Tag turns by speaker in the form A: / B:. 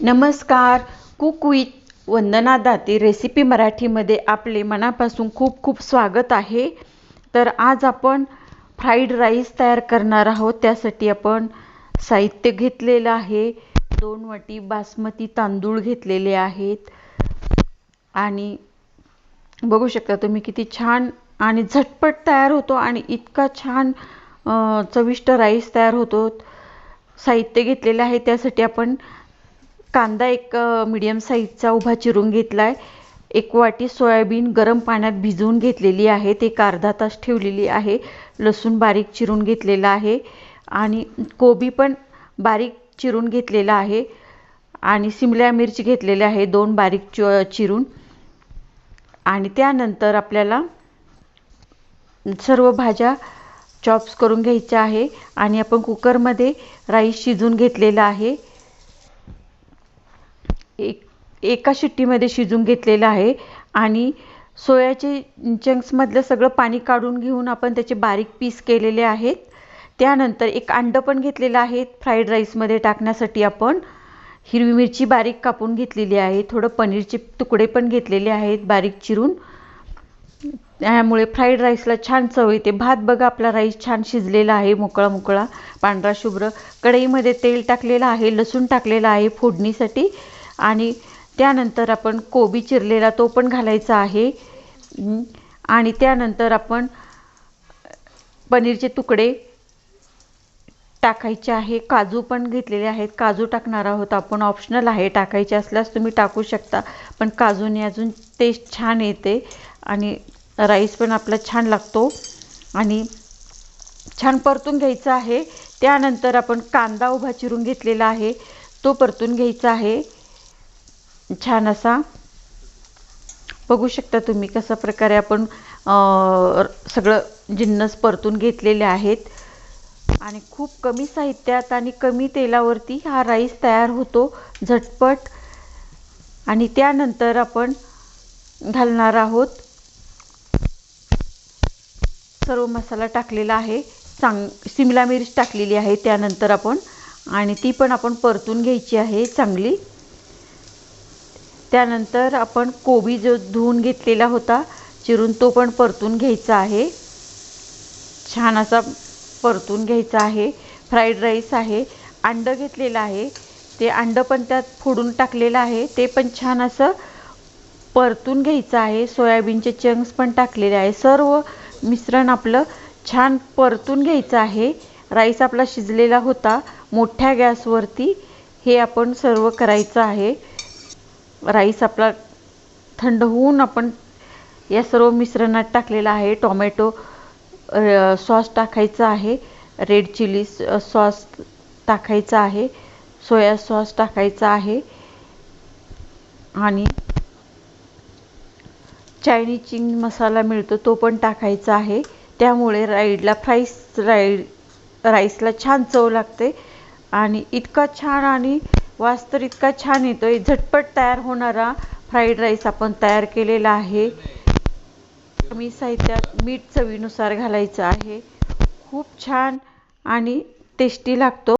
A: नमस्कार. Cook with Vandana Date recipe मराठीमध्ये आपले मनापासून खूप खूप स्वागत आहे. तर आज आपण फ्राईड राईस तयार करणार आहोत. त्यासाठी आपण साहित्य घेतलेलं आहे. दोन वाटी बासमती तांदूळ घेतलेले आहेत. आणि बघू शकता तुम्ही किती छान आणि झटपट तयार होतो आणि इतका छान चविष्ट राईस तयार होतो. साहित्य घेतलेलं आहे. त्यासाठी आपण कांदा एक मीडियम साईजचा उभा चिरून घेतला आहे एक वाटी सोयाबीन गरम पाण्यात भिजवून घेतलेली आहे. ते एक अर्धा तास ठेवलेली आहे. लसूण बारीक चिरून घेतलेला आहे. आणि कोबी पण बारीक चिरून घेतलेला आहे. आणि सिमल्या मिरची घेतलेली आहे दोन बारीक चि चिरून. आणि त्यानंतर आपल्याला सर्व भाज्या चॉप्स करून घ्यायच्या आहे. आणि आपण कुकरमध्ये राईस शिजून घेतलेला आहे. एक एका शिट्टीमध्ये शिजून घेतलेलं आहे आणि सोयाचे चंक्समधलं सगळं पाणी काढून घेऊन आपण त्याचे बारीक पीस केलेले आहेत. त्यानंतर एक अंडं पण घेतलेलं आहे फ्राईड राईसमध्ये टाकण्यासाठी आपण. हिरवी मिरची बारीक कापून घेतलेली आहे थोडं पनीरचे तुकडे पण घेतलेले आहेत बारीक चिरून. त्यामुळे फ्राईड राईसला छान चव येते. भात बघा आपला राईस छान शिजलेला आहे मोकळा मोकळा. पांढरा शुभ्र. कढईमध्ये तेल टाकलेलं आहे लसूण टाकलेलं आहे फोडणीसाठी. आणि त्यानंतर आपण कोबी चिरलेला तो पण घालायचा आहे. आणि त्यानंतर आपण पनीरचे तुकडे टाकायचे आहे. काजू पण घेतलेले आहेत. काजू टाकणार आहोत आपण. ऑप्शनल आहे. टाकायचे असल्यास तुम्ही टाकू शकता. पण काजूने अजून टेस्ट छान येते. आणि राईस पण आपला छान लागतो. आणि छान परतून घ्यायचं आहे. त्यानंतर आपण कांदा उभा चिरून घेतलेला आहे. तो परतून घ्यायचा आहे. छान असा. बघू शकता तुम्ही कशा प्रकारे आपण सगळं जिन्नस परतून घेतलेले आहेत. आणि खूप कमी साहित्यात आणि कमी तेलावरती हा राईस तयार होतो झटपट. आणि त्यानंतर आपण घालणार आहोत सर्व मसाला टाकलेला आहे. चांग सिमला मिरच टाकलेली आहे त्यानंतर आपण. आणि ती पण आपण परतून घ्यायची आहे चांगली. त्यानंतर आपण कोबी जो धुवून घेतलेला होता चिरून तो पण परतून घ्यायचा आहे. छान असा परतून घ्यायचा आहे. फ्राईड राईस आहे. अंडं घेतलेलं आहे. ते अंडं पण त्यात फोडून टाकलेलं आहे. ते पण छान असं परतून घ्यायचं आहे. सोयाबीनचे चंक्स पण टाकलेले आहे. सर्व मिश्रण आपलं छान परतून घ्यायचं आहे. राईस आपला शिजलेला होता. मोठ्या गॅसवरती हे आपण सर्व करायचं आहे. राईस आपला थंड होऊन आपण या सर्व मिश्रणात टाकलेलं आहे. टोमॅटो सॉस टाकायचा आहे. रेड चिली सॉस टाकायचा आहे. सोया सॉस टाकायचा आहे. आणि चायनीज चिंग मसाला मिळतो तो पण टाकायचा आहे. त्यामुळे राईडला फ्राईस राईड राईसला छान चव लागते. आणि इतका छान आणि वास तर इतका छान येतो आहे झटपट तयार होणारा फ्राईड राईस आपण तयार केलेला आहे. कमी साहित्यात मीठ चवीनुसार घालायचं आहे. खूप छान आणि टेस्टी लागतो.